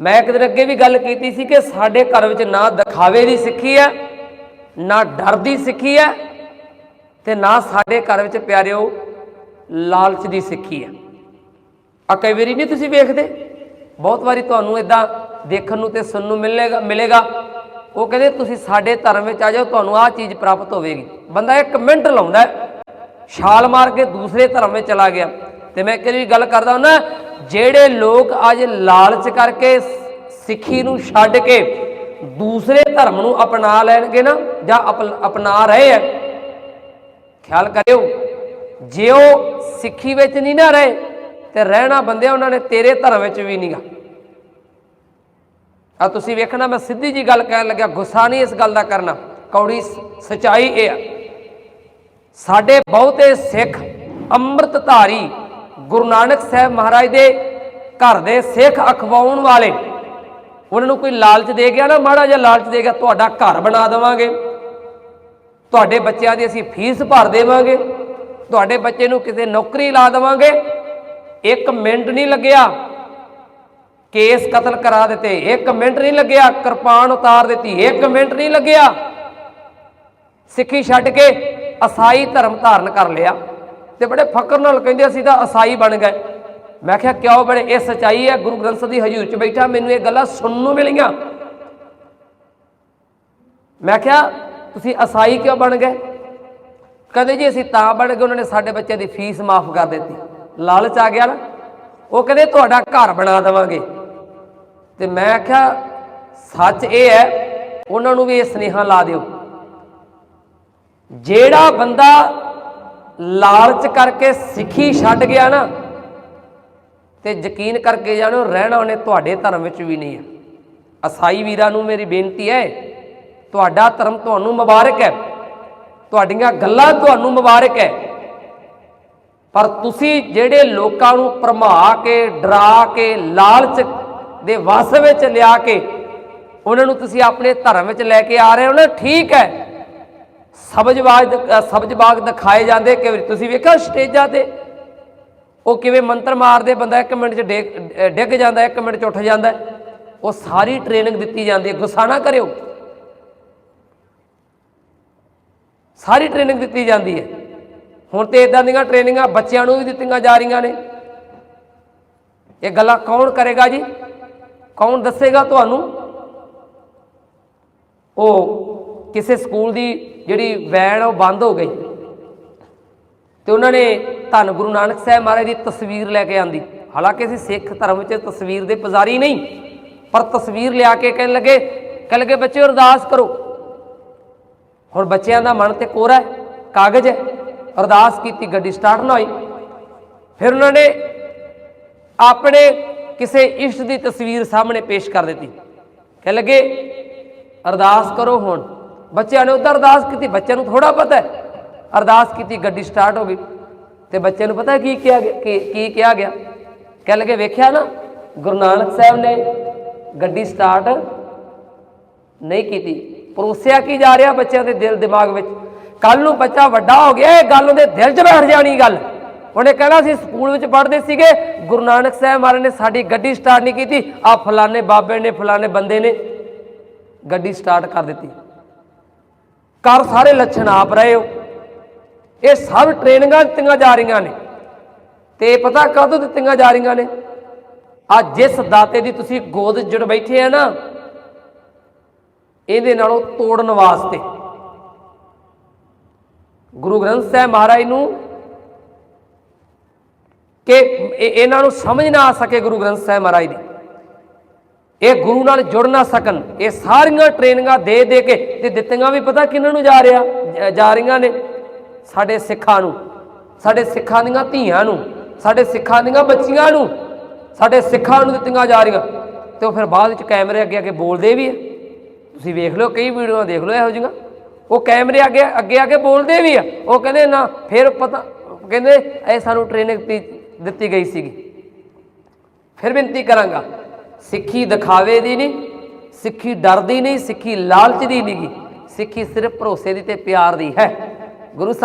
ਮੈਂ ਇੱਕ ਦਿਨ ਅੱਗੇ ਵੀ ਗੱਲ ਕੀਤੀ ਸੀ ਕਿ ਸਾਡੇ ਘਰ ਵਿੱਚ ਨਾ ਦਿਖਾਵੇ ਦੀ ਸਿੱਖੀ ਹੈ, ਨਾ ਡਰ ਦੀ ਸਿੱਖੀ ਹੈ ਤੇ ਨਾ ਸਾਡੇ ਘਰ ਵਿੱਚ ਪਿਆਰਿਓ ਲਾਲਚ ਦੀ ਸਿੱਖੀ ਹੈ। ਆ ਕਈ ਵਾਰੀ ਨਹੀਂ ਤੁਸੀਂ ਵੇਖਦੇ? ਬਹੁਤ ਵਾਰੀ ਤੁਹਾਨੂੰ ਇਦਾਂ ਦੇਖਣ ਨੂੰ ਤੇ ਸੁਣਨ ਨੂੰ ਮਿਲੇਗਾ ਮਿਲੇਗਾ। ਉਹ ਕਹਿੰਦੇ ਤੁਸੀਂ ਸਾਡੇ ਧਰਮ ਵਿੱਚ ਆ ਜਾਓ, ਤੁਹਾਨੂੰ ਆਹ ਚੀਜ਼ ਪ੍ਰਾਪਤ ਹੋਵੇਗੀ। ਬੰਦਾ ਇੱਕ ਮਿੰਟ ਲਾਉਂਦਾ ਛਾਲ ਮਾਰ ਕੇ ਦੂਸਰੇ ਧਰਮ ਵਿੱਚ ਚਲਾ ਗਿਆ। ਤੇ ਮੈਂ ਇੱਕ ਵਾਰੀ ਗੱਲ ਕਰਦਾ ਹੁੰਦਾ ਜਿਹੜੇ ਲੋਕ ਅੱਜ ਲਾਲਚ ਕਰਕੇ ਸਿੱਖੀ ਨੂੰ ਛੱਡ ਕੇ ਦੂਸਰੇ ਧਰਮ ਨੂੰ ਅਪਣਾ ਲੈਣਗੇ ਨਾ, ਜਾਂ ਅਪ- ਅਪਣਾ ਰਹੇ ਆ ਖਿਆਲ ਕਰਿਓ, ਜੇ ਉਹ ਸਿੱਖੀ ਵਿੱਚ ਨਹੀਂ ਨਾ ਰਹੇ, ਤੇ ਰਹਿਣਾ ਬੰਦਿਆ ਉਹਨਾਂ ਨੇ ਤੇਰੇ ਧਰਮ ਵਿੱਚ ਵੀ ਨਹੀਂਗਾ ਆ ਤੁਸੀਂ ਵੇਖਣਾ, ਮੈਂ ਸਿੱਧੀ ਜੀ ਗੱਲ ਕਹਿਣ ਲੱਗਿਆ, ਗੁੱਸਾ ਨਹੀਂ ਇਸ ਗੱਲ ਦਾ ਕਰਨਾ, ਕੌੜੀ ਸਚਾਈ ਇਹ ਆ। ਸਾਡੇ ਬਹੁਤੇ ਸਿੱਖ ਅੰਮ੍ਰਿਤਧਾਰੀ ਗੁਰੂ ਨਾਨਕ ਸਾਹਿਬ ਮਹਾਰਾਜ ਦੇ ਘਰ ਦੇ ਸਿੱਖ ਅਖਵਾਉਣ ਵਾਲੇ, ਉਹਨਾਂ ਨੂੰ ਕੋਈ ਲਾਲਚ ਦੇ ਗਿਆ ਨਾ? ਮਾੜਾ ਜਿਹਾ ਲਾਲਚ ਦੇ ਗਿਆ, ਤੁਹਾਡਾ ਘਰ ਬਣਾ ਦੇਵਾਂਗੇ। ਤੁਹਾਡੇ ਬੱਚਿਆਂ ਦੀ ਅਸੀਂ ਫੀਸ ਭਰ ਦੇਵਾਂਗੇ। ਤੁਹਾਡੇ ਬੱਚੇ ਨੂੰ ਕਿਸੇ ਨੌਕਰੀ ਲਾ ਦੇਵਾਂਗੇ। ਇੱਕ ਮਿੰਟ ਨਹੀਂ ਲੱਗਿਆ। ਕੇਸ ਕਤਲ ਕਰਾ ਦਿੱਤੇ। ਇੱਕ ਮਿੰਟ ਨਹੀਂ ਲੱਗਿਆ। ਕਿਰਪਾਨ ਉਤਾਰ ਦਿੱਤੀ। ਇੱਕ ਮਿੰਟ ਨਹੀਂ ਲੱਗਿਆ। ਸਿੱਖੀ ਛੱਡ ਕੇ ਅਸਾਈ ਧਰਮ ਧਾਰਨ ਕਰ ਲਿਆ। ਤੇ ਬੜੇ ਫਕਰ ਨਾਲ ਕਹਿੰਦੇ ਅਸੀਂ ਤਾਂ ਅਸਾਈ ਬਣ ਗਏ। ਮੈਂ ਕਿਹਾ, ਕਿਉਂ ਬਣੇ? ਇਹ ਸਚਾਈ ਹੈ, ਗੁਰੂ ਗ੍ਰੰਥ ਸਾਹਿਬ ਦੀ ਹਜ਼ੂਰ 'ਚ ਬੈਠਾ, ਮੈਨੂੰ ਇਹ ਗੱਲਾਂ ਸੁਣਨ ਨੂੰ ਮਿਲੀਆਂ। ਮੈਂ ਕਿਹਾ, ਤੁਸੀਂ ਅਸਾਈ ਕਿਉਂ ਬਣ ਗਏ? ਕਹਿੰਦੇ ਜੀ, ਅਸੀਂ ਤਾਂ ਬਣ ਗਏ, ਉਹਨਾਂ ਨੇ ਸਾਡੇ ਬੱਚੇ ਦੀ ਫੀਸ ਮਾਫ ਕਰ ਦਿੱਤੀ। ਲਾਲਚ ਆ ਗਿਆ ਨਾ। ਉਹ ਕਹਿੰਦੇ, ਤੁਹਾਡਾ ਘਰ ਬਣਾ ਦੇਵਾਂਗੇ। ਤੇ ਮੈਂ ਆਖਿਆ ਸੱਚ ਇਹ ਹੈ, ਉਹਨਾਂ ਨੂੰ ਵੀ ਇਹ ਸਨੇਹਾ ਲਾ ਦਿਓ। ਜਿਹੜਾ ਬੰਦਾ ਲਾਲਚ ਕਰਕੇ ਸਿੱਖੀ ਛੱਡ ਗਿਆ ਨਾ, ਤੇ ਯਕੀਨ ਕਰਕੇ ਜਾਣੋ, ਰਹਿਣਾ ਉਹਨੇ ਤੁਹਾਡੇ ਧਰਮ ਵਿੱਚ ਵੀ ਨਹੀਂ ਹੈ। ਅਸਾਈ ਵੀਰਾਂ ਨੂੰ ਮੇਰੀ ਬੇਨਤੀ ਹੈ, ਤੁਹਾਡਾ ਧਰਮ ਤੁਹਾਨੂੰ ਮੁਬਾਰਕ ਹੈ, ਤੁਹਾਡੀਆਂ ਗੱਲਾਂ ਤੁਹਾਨੂੰ ਮੁਬਾਰਕ ਹੈ। ਪਰ ਤੁਸੀਂ ਜਿਹੜੇ ਲੋਕਾਂ ਨੂੰ ਭਰਮਾ ਕੇ, ਡਰਾ ਕੇ, ਲਾਲਚ ਦੇ ਵਸ ਵਿੱਚ ਲਿਆ ਕੇ, ਉਹਨਾਂ ਨੂੰ ਤੁਸੀਂ ਆਪਣੇ ਧਰਮ ਵਿੱਚ ਲੈ ਕੇ ਆ ਰਹੇ ਹੋ ਨਾ, ਠੀਕ ਹੈ। ਸਬਜਬਾਗ ਸਬਜਬਾਗ ਦਿਖਾਏ ਜਾਂਦੇ ਕਿ ਤੁਸੀਂ ਵੇਖਿਆ ਸਟੇਜਾਂ ਤੇ? ਉਹ ਕਿਵੇਂ ਮੰਤਰ ਮਾਰਦੇ ਬੰਦਾ 1 ਮਿੰਟ 'ਚ ਡਿੱਗ ਡਿੱਗ ਜਾਂਦਾ 1 ਮਿੰਟ 'ਚ ਉੱਠ ਜਾਂਦਾ। ਉਹ ਸਾਰੀ ਟ੍ਰੇਨਿੰਗ ਦਿੱਤੀ ਜਾਂਦੀ ਹੈ। ਗੁੱਸਾ ਨਾ ਕਰਿਓ। ਸਾਰੀ ਟ੍ਰੇਨਿੰਗ ਦਿੱਤੀ ਜਾਂਦੀ ਹੈ। ਹੁਣ ਤੇ ਇਦਾਂ ਦੀਆਂ ਟ੍ਰੇਨਿੰਗਾਂ ਬੱਚਿਆਂ ਨੂੰ ਵੀ ਦਿੱਤੀਆਂ ਜਾ ਰਹੀਆਂ ਨੇ। ਇਹ ਗੱਲਾਂ ਕੌਣ ਕਰੇਗਾ ਜੀ? ਕੌਣ ਦੱਸੇਗਾ ਤੁਹਾਨੂੰ? ਉਹ ਕਿਸੇ ਸਕੂਲ ਦੀ ਜਿਹੜੀ ਵੈਨ ਉਹ ਬੰਦ ਹੋ ਗਈ। ਤੇ ਉਹਨਾਂ ਨੇ ਧੰਨ ਗੁਰੂ ਨਾਨਕ ਸਾਹਿਬ ਮਹਾਰਾਜ ਦੀ ਤਸਵੀਰ ਲੈ ਕੇ ਆਂਦੀ। ਹਾਲਾਂਕਿ ਅਸੀਂ ਸਿੱਖ ਧਰਮ ਵਿੱਚ ਤਸਵੀਰ ਦੇ ਪੁਜਾਰੀ ਨਹੀਂ, ਪਰ ਤਸਵੀਰ ਲਿਆ ਕੇ ਕਹਿਣ ਲੱਗੇ ਕਹਿਣ ਲੱਗੇ, ਬੱਚੇ ਅਰਦਾਸ ਕਰੋ। ਹੁਣ ਬੱਚਿਆਂ ਦਾ ਮਨ ਤੇ ਕੋਰਾ ਹੈ, ਕਾਗਜ਼ ਹੈ। ਅਰਦਾਸ ਕੀਤੀ, ਗੱਡੀ ਸਟਾਰਟ ਨਾ ਹੋਈ। ਫਿਰ ਉਹਨਾਂ ਨੇ ਆਪਣੇ ਕਿਸੇ ਇਸ਼ਟ ਦੀ ਤਸਵੀਰ ਸਾਹਮਣੇ ਪੇਸ਼ ਕਰ ਦਿੱਤੀ। ਕਹਿ ਲੱਗੇ, ਅਰਦਾਸ ਕਰੋ ਹੁਣ। ਬੱਚਿਆਂ ਨੇ ਉਧਰ ਅਰਦਾਸ ਕੀਤੀ, ਬੱਚਿਆਂ ਨੂੰ ਥੋੜਾ ਪਤਾ ਹੈ। ਅਰਦਾਸ ਕੀਤੀ, ਗੱਡੀ ਸਟਾਰਟ ਹੋ ਗਈ। ਤੇ ਬੱਚਿਆਂ ਨੂੰ ਪਤਾ ਕੀ ਕਿਹਾ ਗਿਆ, ਕੀ ਕੀ ਕਿਹਾ ਗਿਆ? ਕਹਿ ਲੱਗੇ, ਵੇਖਿਆ ਨਾ, ਗੁਰੂ ਨਾਨਕ ਸਾਹਿਬ ਨੇ ਗੱਡੀ ਸਟਾਰਟ ਨਹੀਂ ਕੀਤੀ। ਪਰੋਸਿਆ ਕੀ ਜਾ ਰਿਹਾ ਬੱਚਿਆਂ ਦੇ ਦਿਲ, ਦਿਮਾਗ ਵਿੱਚ? ਕੱਲ ਨੂੰ ਬੱਚਾ ਵੱਡਾ ਹੋ ਗਿਆ, ਇਹ ਗੱਲ ਉਹਦੇ ਦਿਲ 'ਚ ਬੈਠ ਜਾਣੀ ਗੱਲ। ਉਹਨੇ ਕਹਿਣਾ ਸੀ, ਸਕੂਲ ਵਿੱਚ ਪੜ੍ਹਦੇ ਸੀਗੇ, ਗੁਰੂ ਨਾਨਕ ਸਾਹਿਬ ਮਹਾਰਾਜ ਨੇ ਸਾਡੀ ਗੱਡੀ ਸਟਾਰਟ ਨਹੀਂ ਕੀਤੀ। ਆ ਫਲਾਣੇ ਬਾਬੇ ਨੇ, ਫਲਾਣੇ ਬੰਦੇ ਨੇ ਗੱਡੀ ਸਟਾਰਟ ਕਰ ਦਿੱਤੀ। ਕਰ ਸਾਰੇ ਲੱਛਣ ਆਪ ਰਹੇ ਹੋ। ਇਹ ਸਭ ਟ੍ਰੇਨਿੰਗਾਂ ਦਿੱਤੀਆਂ ਜਾ ਰਹੀਆਂ ਨੇ ਤੇ ਪਤਾ ਕਦੋਂ ਦਿੱਤੀਆਂ ਜਾ ਰਹੀਆਂ ਨੇ? ਆ ਜਿਸ ਦਾਤੇ ਦੀ ਤੁਸੀਂ ਗੋਦ ਜੁੜ ਬੈਠੇ ਆ ਨਾ, ਇਹਦੇ ਨਾਲੋਂ ਤੋੜਨ ਵਾਸਤੇ। ਗੁਰੂ ਗ੍ਰੰਥ ਸਾਹਿਬ ਮਹਾਰਾਜ ਨੂੰ ਕਿ ਇਹਨਾਂ ਨੂੰ ਸਮਝ ਨਾ ਆ ਸਕੇ ਗੁਰੂ ਗ੍ਰੰਥ ਸਾਹਿਬ ਮਹਾਰਾਜ ਦੀ। ਇਹ ਗੁਰੂ ਨਾਲ ਜੁੜ ਨਾ ਸਕਣ। ਇਹ ਸਾਰੀਆਂ ਟ੍ਰੇਨਿੰਗਾਂ ਦੇ ਦੇ ਕੇ ਤੇ ਦਿੱਤੀਆਂ ਵੀ ਪਤਾ ਕਿਹਨਾਂ ਨੂੰ ਜਾ ਰਿਹਾ ਜ- ਜਾ ਰਹੀਆਂ ਨੇ? ਸਾਡੇ ਸਿੱਖਾਂ ਨੂੰ, ਸਾਡੇ ਸਿੱਖਾਂ ਦੀਆਂ ਧੀਆਂ ਨੂੰ, ਸਾਡੇ ਸਿੱਖਾਂ ਦੀਆਂ ਬੱਚੀਆਂ ਨੂੰ, ਸਾਡੇ ਸਿੱਖਾਂ ਨੂੰ ਦਿੱਤੀਆਂ ਜਾ ਰਹੀਆਂ। ਤੇ ਉਹ ਫਿਰ ਬਾਅਦ ਵਿੱਚ ਕੈਮਰੇ ਅੱਗੇ ਅੱਗੇ ਬੋਲਦੇ ਵੀ ਆ। ਤੁਸੀਂ ਵੇਖ ਲਓ, ਕਈ ਵੀਡੀਓਆਂ ਦੇਖ ਲਓ ਇਹੋ ਜਿਹੀਆਂ। ਉਹ ਕੈਮਰੇ ਅੱਗੇ ਅੱਗੇ ਆ ਕੇ ਬੋਲਦੇ ਵੀ ਆ। ਉਹ ਕਹਿੰਦੇ ਨਾ, ਫਿਰ ਪਤਾ, ਕਹਿੰਦੇ ਇਹ ਸਾਨੂੰ ਟ੍ਰੇਨਿੰਗ ਦਿੱਤੀ- ਦਿੱਤੀ ਗਈ ਸੀਗੀ। ਫਿਰ ਬੇਨਤੀ ਕਰਾਂਗਾ ਸਿੱਖੀ ਦਿਖਾਵੇ ਦੀ ਨਹੀਂ, ਸਿੱਖੀ ਡਰਦੀ ਨਹੀਂ, ਸਿੱਖੀ ਲਾਲਚ ਦੀ ਨਹੀਂਗੀ ਸਿੱਖੀ ਸਿਰਫ ਭਰੋਸੇ ਦੀ ਤੇ ਪਿਆਰ ਦੀ ਹੈ। ਗੁਰੂ ਸਾਹਿਬ